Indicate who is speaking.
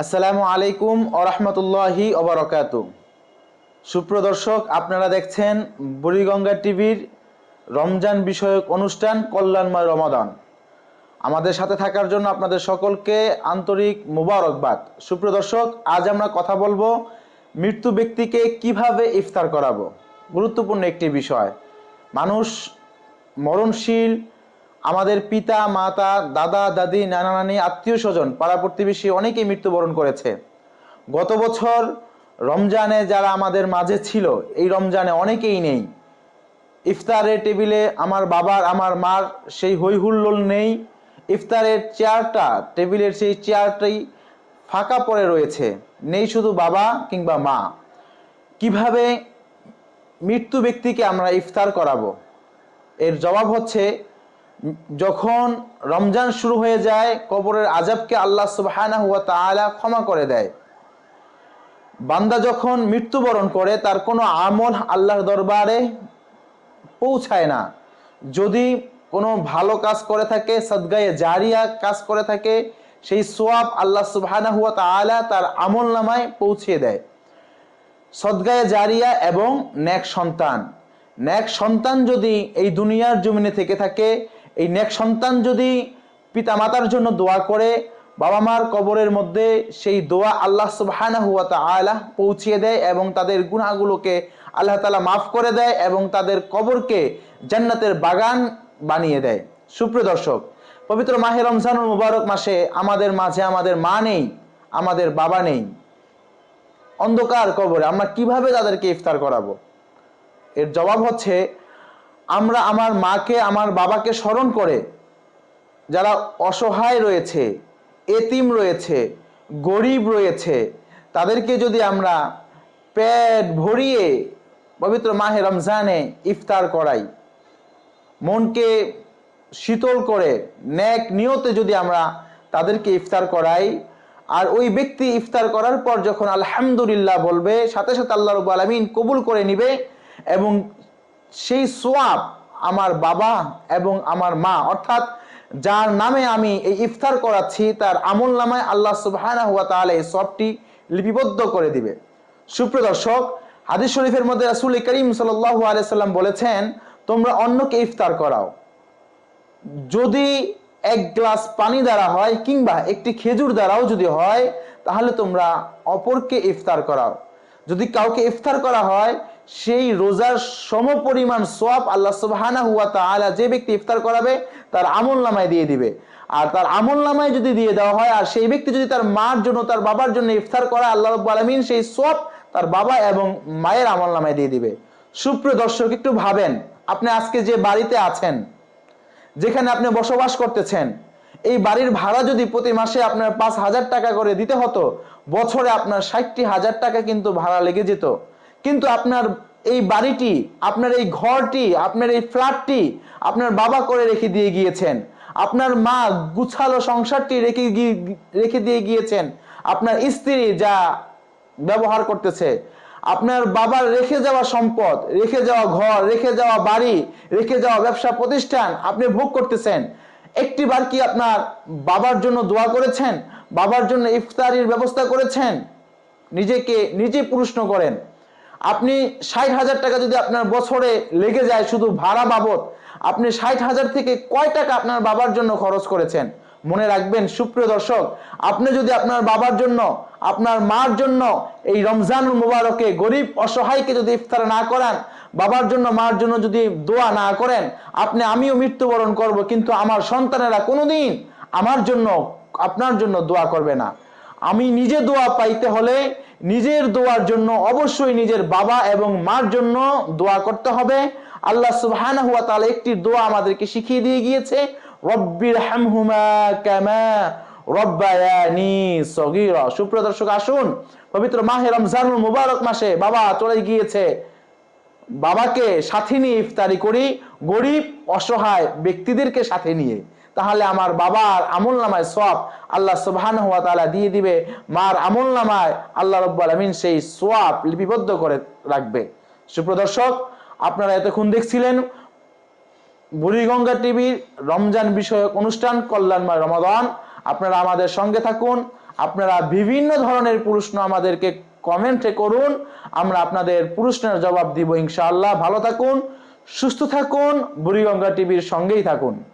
Speaker 1: আসসালামু আলাইকুম ওরহমতুল্লাহি ওবরকাত সুপ্রদর্শক আপনারা দেখছেন বুড়িগঙ্গা টিভির রমজান বিষয়ক অনুষ্ঠান কল্যাণময় রমাদান। আমাদের সাথে থাকার জন্য আপনাদের সকলকে আন্তরিক মুবারকবাদ। সুপ্রদর্শক আজ আমরা কথা বলব মৃত্যু ব্যক্তিকে কীভাবে ইফতার করাবো। গুরুত্বপূর্ণ একটি বিষয়। মানুষ মরণশীল আমাদের পিতা, মাতা, দাদা, দাদি, নানা নানি, আত্মীয় স্বজন, পাড়া প্রতিবেশী অনেকেই মৃত্যুবরণ করেছে। গত বছর রমজানে যারা আমাদের মাঝে ছিল, এই রমজানে অনেকেই নেই। ইফতারের টেবিলে আমার বাবার, আমার মার সেই হৈহুল্লোল নেই। ইফতারের চেয়ারটা, টেবিলের সেই চেয়ারটাই ফাঁকা পড়ে রয়েছে। নেই শুধু বাবা কিংবা মা। কীভাবে মৃত্যু ব্যক্তিকে আমরা ইফতার করাবো? এর জবাব হচ্ছে যখন রমজান শুরু হয়ে যায়, কবরের আজাবকে আল্লাহ সুবহানাহু ওয়া তাআলা ক্ষমা করে দেয়। বান্দা যখন মৃত্যুবরণ করে, তার কোনো আমল আল্লাহর দরবারে পৌঁছায় না। যদি কোনো ভালো কাজ করে থাকে, সদগায়ে জারিয়া কাজ করে থাকে, সেই সোয়াব আল্লাহ সুবহানাহু ওয়া তাআলা তার আমল নামায় পৌঁছিয়ে দেয়। সদগায়ে জারিয়া এবং ন্যাক সন্তান। ন্যাক সন্তান যদি এই দুনিয়ার জমিনে থেকে থাকে এই ন্যাক সন্তান যদি পিতামাতার জন্য দোয়া করে বাবা মার কবরের মধ্যে সেই দোয়া আল্লাহ তাআলা পৌঁছিয়ে দেয় এবং তাদের গুনাহগুলোকে আল্লাহ তাআলা মাফ করে দেয় এবং তাদের কবরকে জান্নাতের বাগান বানিয়ে দেয়। সুপ্রিয় দর্শক, পবিত্র মাহে রমজানুল মুবারক মাসে আমাদের মাঝে আমাদের মা নেই, আমাদের বাবা নেই। অন্ধকার কবরে আমরা কীভাবে তাদেরকে ইফতার করাবো? এর জবাব হচ্ছে আমরা আমার মাকে, আমার বাবাকে স্মরণ করে যারা অসহায় রয়েছে, এতিম রয়েছে, গরিব রয়েছে, তাদেরকে যদি আমরা পেট ভরিয়ে পবিত্র মাহে রমজানে ইফতার করাই, মনকে শীতল করে, ন্যাক নিয়তে যদি আমরা তাদেরকে ইফতার করাই, আর ওই ব্যক্তি ইফতার করার পর যখন আলহামদুলিল্লাহ বলবে, সাথে সাথে আল্লাহ রব আলমিন কবুল করে নিবে এবং সেই সোয়াব আমার বাবা এবং আমার মা। অর্থাৎ যার নামে আমি এই ইফতার করাচ্ছি, তার আমল নামায় আল্লাহ সুবহানাহু হুয়া তাহলে এই সবটি লিপিবদ্ধ করে দিবে। সুপ্রিয় দর্শক, হাদিস শরীফের মধ্যে রাসূল করিম সাল্লাল্লাহু আলাইহি সাল্লাম বলেছেন, তোমরা অন্যকে ইফতার করাও। যদি এক গ্লাস পানি দ্বারা হয় কিংবা একটি খেজুর দ্বারাও যদি হয়, তাহলে তোমরা অপরকে ইফতার করাও। যদি কাউকে ইফতার করা হয়, সেই রোজার সমপরিমাণ সোয়াব আল্লাহ সুবহানাহু ওয়া তাআলা যে ব্যক্তি ইফতার করাবে, তার আমল নামায় দিয়ে দিবে। আর তার আমল নামায় যদি দিয়ে দেওয়া হয়, আর সেই ব্যক্তি যদি তার মার জন্য, তার বাবার জন্য ইফতার করে আল্লাহ রাব্বুল আলামিন, সেই সোয়াব তার বাবা এবং মায়ের আমল নামায় দিয়ে দিবে। সুপ্রিয় দর্শক, একটু ভাবেন, আপনি আজকে যে বাড়িতে আছেন, যেখানে আপনি বসবাস করতেছেন এই বাড়ির ভাড়া যদি প্রতি মাসে আপনার পাঁচ হাজার টাকা করে দিতে হতো, বছরে আপনার ষাটটি হাজার টাকা কিন্তু ভাড়া লেগে যেত। কিন্তু আপনার এই বাড়িটি, আপনার এই ঘরটি, আপনার এই ফ্ল্যাটটি আপনার বাবা করে রেখে দিয়ে গিয়েছেন। আপনার মা গুছালো সংসারটি রেখে রেখে দিয়ে গিয়েছেন। আপনার স্ত্রী যা ব্যবহার করতেছে, আপনার বাবার রেখে যাওয়া সম্পদ, রেখে যাওয়া ঘর, রেখে যাওয়া বাড়ি, রেখে যাওয়া ব্যবসা প্রতিষ্ঠান আপনি ভোগ করতেছেন। একটি বার কি আপনার বাবার জন্য দোয়া করেছেন? বাবার জন্য ইফতারির ব্যবস্থা করেছেন? নিজেকে, নিজে প্রশ্ন করেন। আপনি ষাট হাজার টাকা যদি আপনার বছরে লেগে যায় শুধু ভাড়া বাবদ, আপনি ষাট হাজার থেকে কয় টাকা আপনার বাবার জন্য খরচ করেছেন? মনে রাখবেন, সুপ্রিয় দর্শক, আপনি যদি আপনার বাবার জন্য, আপনার মার জন্য এই রমজানুল মুবারকে গরিব অসহায়কে যদি ইফতার না করান, বাবার জন্য, মার জন্য যদি দোয়া না করেন, আপনি, আমিও মৃত্যুবরণ করব, কিন্তু আমার সন্তানেরা কোনোদিন আমার জন্য, আপনার জন্য দোয়া করবে না। আমি নিজে দোয়া পাইতে হলে নিজের দোয়ার জন্য অবশ্যই নিজের বাবা এবং মার জন্য দোয়া করতে হবে। আল্লাহ তাআলা একটি দোয়া আমাদেরকে শিখিয়ে দিয়ে গিয়েছে। রব্বির হামহুমা কামা রব্বায়ানি সগীরা। সুপ্রিয় দর্শক, আসুন। পবিত্র মাহে রমজানুল মুবারক মাসে বাবা চলে গিয়েছে। বাবাকে সাথে নিয়ে ইফতারি করি, গরিব, অসহায় ব্যক্তিদেরকে সাথে নিয়ে। তাহলে আমার বাবার আমল নামায় সব আল্লাহ সুবহান হওয়া তালা দিয়ে দিবে। মার আমল নামায় আল্লাহ রব্বুল আমিন সেই সোয়াব লিপিবদ্ধ করে রাখবে। সুপ্রদর্শক আপনারা এতক্ষণ দেখছিলেন বুড়িগঙ্গা টিভির রমজান বিষয়ক অনুষ্ঠান কল্যাণময় রমাদান। আপনারা আমাদের সঙ্গে থাকুন। আপনারা বিভিন্ন ধরনের প্রশ্ন আমাদেরকে কমেন্টে করুন। আমরা আপনাদের প্রশ্নের জবাব দিব ইনশাআল্লাহ। ভালো থাকুন, সুস্থ থাকুন, বুড়িগঙ্গা টিভির সঙ্গেই থাকুন।